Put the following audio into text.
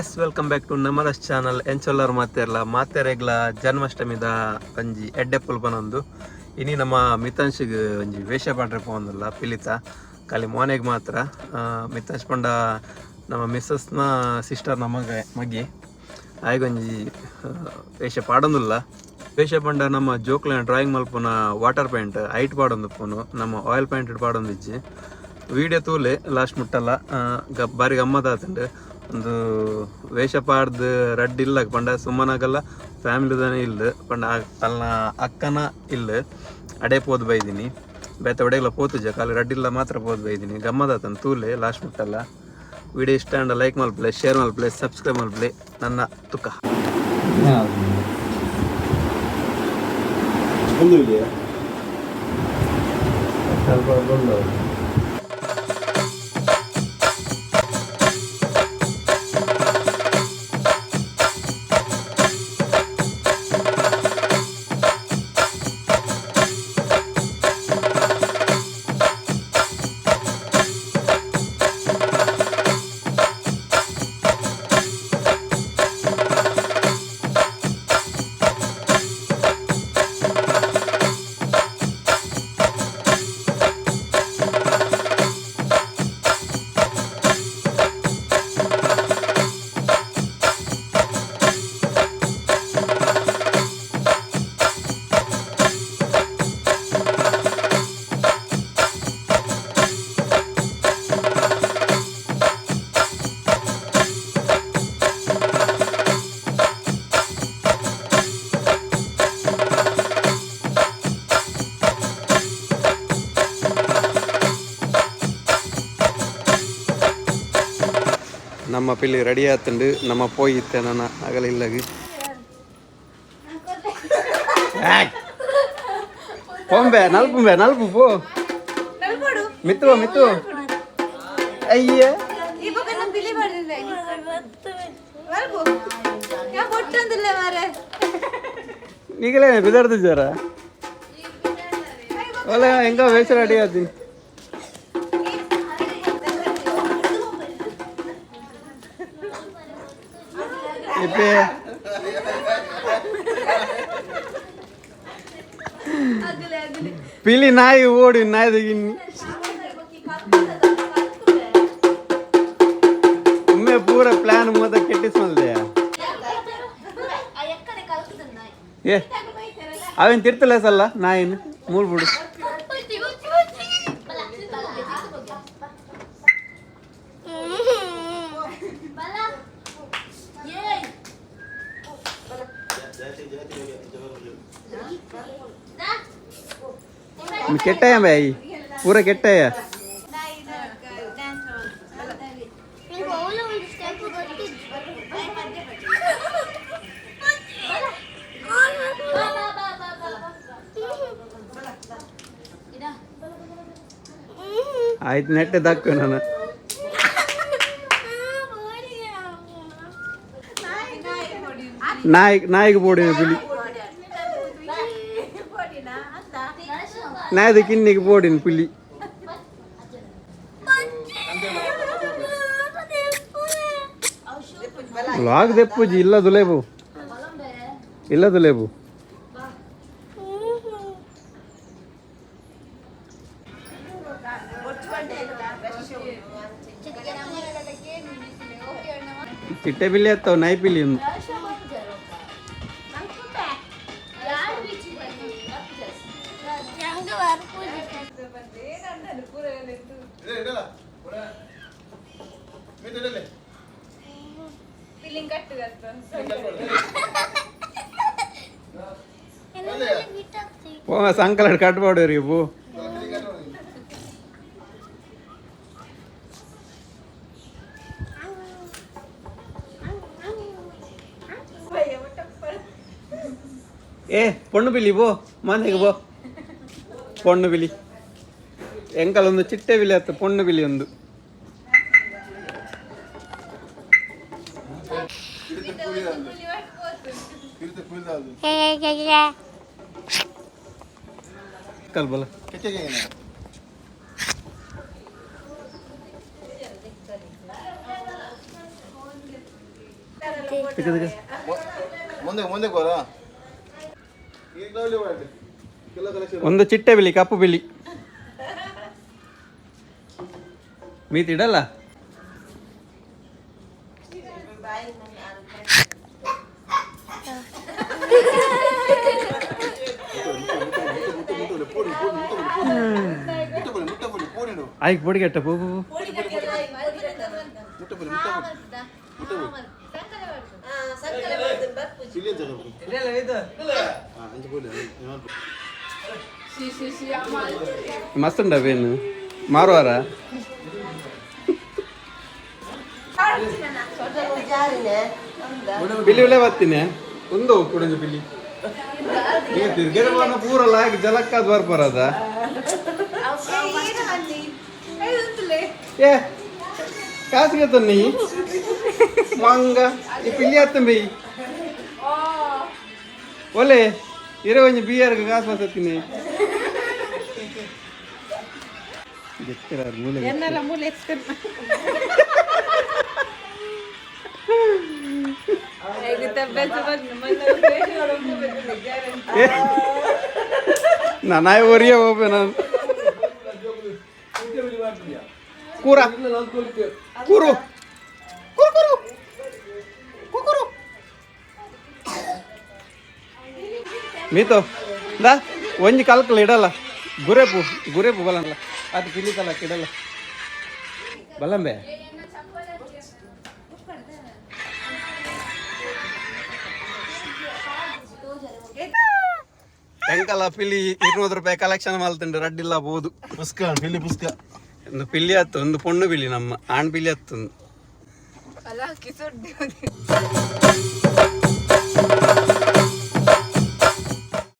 S welcome back to ನಮರಸ್ channel ಎಂಚೊಲ್ಲರ್ ಮಾತೆರ್ಲ ಮಾತೆರೆಗ್ಲ ಜನ್ಮಾಷ್ಟಮಿದ ಒಂಜಿ ಎಡ್ಡೆ ಪುಲ್ಪನೊಂದು. ಇನಿ ನಮ್ಮ ಮಿತಾಂಶಿಗ್ ಒಂಜಿ ವೇಷ ಪಾಡ್ರೆ ಪೋಂದಲ್ಲ ಪಿಲಿತ. ಖಾಲಿ ಮೋನೆಗೆ ಮಾತ್ರ. ಮಿತಾಂಶ್ ಪಂಡ ನಮ್ಮ ಮಿಸ್ಸಸ್ನ ಸಿಸ್ಟರ್ ನಮಗೆ ಮಗಿ ಆಯ್ಗೊಂಜಿ ವೇಷ ಪಾಡೊಂದಿಲ್ಲ. ವೇಷ ಪಂಡ ನಮ್ಮ ಜೋಕ್ಲ ಡ್ರಾಯಿಂಗ್ ಮಲ್ಪುನ ವಾಟರ್ ಪೇಂಟ್ ಐಟ್ ಪಾಡೊಂದು ಪೋನು. ನಮ್ಮ ಆಯಿಲ್ ಪೇಂಟ್ ಪಾಡೊಂದಿಜ್ಜಿ. ವಿಡಿಯೋ ತೂಲೆ ಲಾಸ್ಟ್ ಮುಟ್ಟಲ್ಲ. ಬಾರಿ ಗಮ್ಮತ್ ಒಂದು ವೇಷ ಪಾಡ್ದು ರಡ್ ಇಲ್ಲ, ಪಂಡ ಸುಮ್ಮನಾಗಲ್ಲ, ಫ್ಯಾಮಿಲಿದಾನೆ ಇಲ್ಲ ಪಂಡ ತನ್ನ ಅಕ್ಕನ ಇಲ್ಲ ಅಡೆ ಪೋದ್ ಬೈದಿನಿ. ಬೇತ ಒಡೆಗಲ ಪೋತುಜ ಖಾಲಿ ರಡ್ ಇಲ್ಲ ಮಾತ್ರ ಪೋದು ಬೈದೀನಿ. ಗಮ್ಮತ್ ಆತನ್ ತೂಲೆ ಲಾಸ್ಟ್ ಮುಟ್ಟಲ್ಲ ವಿಡಿಯೋ ಇಷ್ಟ ಅಂಡ ಲೈಕ್ ಮಲ್ಪ್ಲೆ ಶೇರ್ ಮಲ್ಪ್ಲೆ ಸಬ್ಸ್ಕ್ರೈಬ್ ಮಲ್ಪ್ಲೆ, ನನ್ನ ತುಕ. ನಮ್ಮ ಪಿಲ್ಲಿ ರೆಡಿ ಆತಂಡು ನಮ್ಮ ಪೋಯಿತ್ತೆ ನನ್ನ ಆಗಲ ಇಲ್ಲ ಪೊಂಬೆ ನಲ್ಪು ಬೆ ನಲ್ಪು ಮಿತ್ರ ಮಿತ್ರ ಅಯ್ಯ! ನೀಗಲೇ ಬಿದ್ದಾರ್ದು ಜರ ಹೆಂಗ ವೇಷ ರೆಡಿ ಆದ್ದೀನಿ இப்போ పిల్లి నాయి ఓడి నాయి దిగింది ఉమ్మే పూర ప్లాన్ మూత కెట్టిస్తుంది ఏ అవన్ తిడతలే సల్లా నాయన్ మూడు ಕೆಟ್ಟಯ್ಯ ಬಾಯಿ ಪೂರ ಕೆಟ್ಟಯ್ಯ ಆಯ್ತು ನೆಟ್ಟೆ ದಕ್ಕ ನಾನು ನಾಯಿ ನಾಯಿಗೆ ಬೋಡಿನ ಬಿಳಿ నాదికి నీకు పోడింది పులి. లాగ్ తెప్పుజి ఇల్లదు లేవు. ఇల్లదు లేవు. చిట్టే పిల్లి వేస్తావు నై పిల్లి ఉంది. ಸಂಕಲ ಓ ಸಾಯಂಕಾಲ ಕಟ್ಬಾಡು ಇವು ಏ, ಪೊಣ್ಣು ಬಿಲಿ ಬೋ ಮನೆಗೆ ಬೋ ಪೊಣ್ಣು ಬಿಲಿ ಎಂಕಲ್ ಒಂದು ಚಿಟ್ಟೆ ಬಿಲಿ ಆಯ್ತು, ಪೊಣ್ಣು ಬಿಲಿ ಒಂದು. ಕಲೆಕ್ಷನ್ ಒಂದು ಚಿಟ್ಟೆ ಬಿಳಿ ಕಪ್ಪು ಬಿಳಿ. ಮೀತಿಡಲ್ಲ ಇಡಲ್ಲ? ஐக்கு பொடி கட்ட போ మస్తుండ వేణు మారువారా ಬೋಲಿ ಬಿಲ್ಲಿ ಬತ್ತೀನಿ ಒಂದು ಕುಡಿದು ಬಿಲ್ಲಿ. ತಿರ್ಗಿರವನ್ನು ಪೂರಲ್ಲ ಹಾಗೆ ಜಲಕ್ಕಾದ್ ಬರ್ಬಾರದ. ಏ, ಕಾಸಿಗೆ ತನ್ನಿ ಮಂಗ, ಈ ಪಿಲ್ಲಿ ಹತ್ತಂಬಿ ಒಲೆ, ಇರೋ ಒಂಜಿ ಬಿಯರ್ಗೆ ಕಾಸು ಬರ್ತತೀನಿ ಮೂಲೆ ಎನ್ನೆಲ್ಲ ಮೂಲೆ ಎತ್ಕೊಂಡು ನಾನಾಯ ಒರಿಯ ಹೋಗ್ಬೆ ನಾನು ಕೂರ ಕೂರು ಕೂರು ಕೂರು ಕೂರು ಮೀತು ದಾ ಒಂಜಿ ಕಲ್ಕಲ್ ಇಡಲ್ಲ ಗುರೇಪು ಗುರೇಪು ಬಲ್ಲ ಅದು ಕಿಲಿತಲ್ಲ ಕಿಡಲ್ಲ. ಬಲಂಬೆ ಎಂಕಲ ಪಿಲ್ಲಿ ಇರುವತ್ತು ರೂಪಾಯಿ ಕಲೆಕ್ಷನ್ ಮಾಡ್ತಂಡು ರಡ್ಡಿಲ್ಲ ಬೋದು. ಪುಸ್ಕ ಪಿಲ್ಲಿ ಪುಸ್ಕ. ಒಂದು ಪಿಲ್ಲಿ ಹತ್ತು ಒಂದು ಪೊಣ್ಣು ಪಿಲ್ಲಿ ನಮ್ಮ ಆಣ್ ಪಿಲ್ಲಿ ಹತ್ತು ಅಲ್ಲ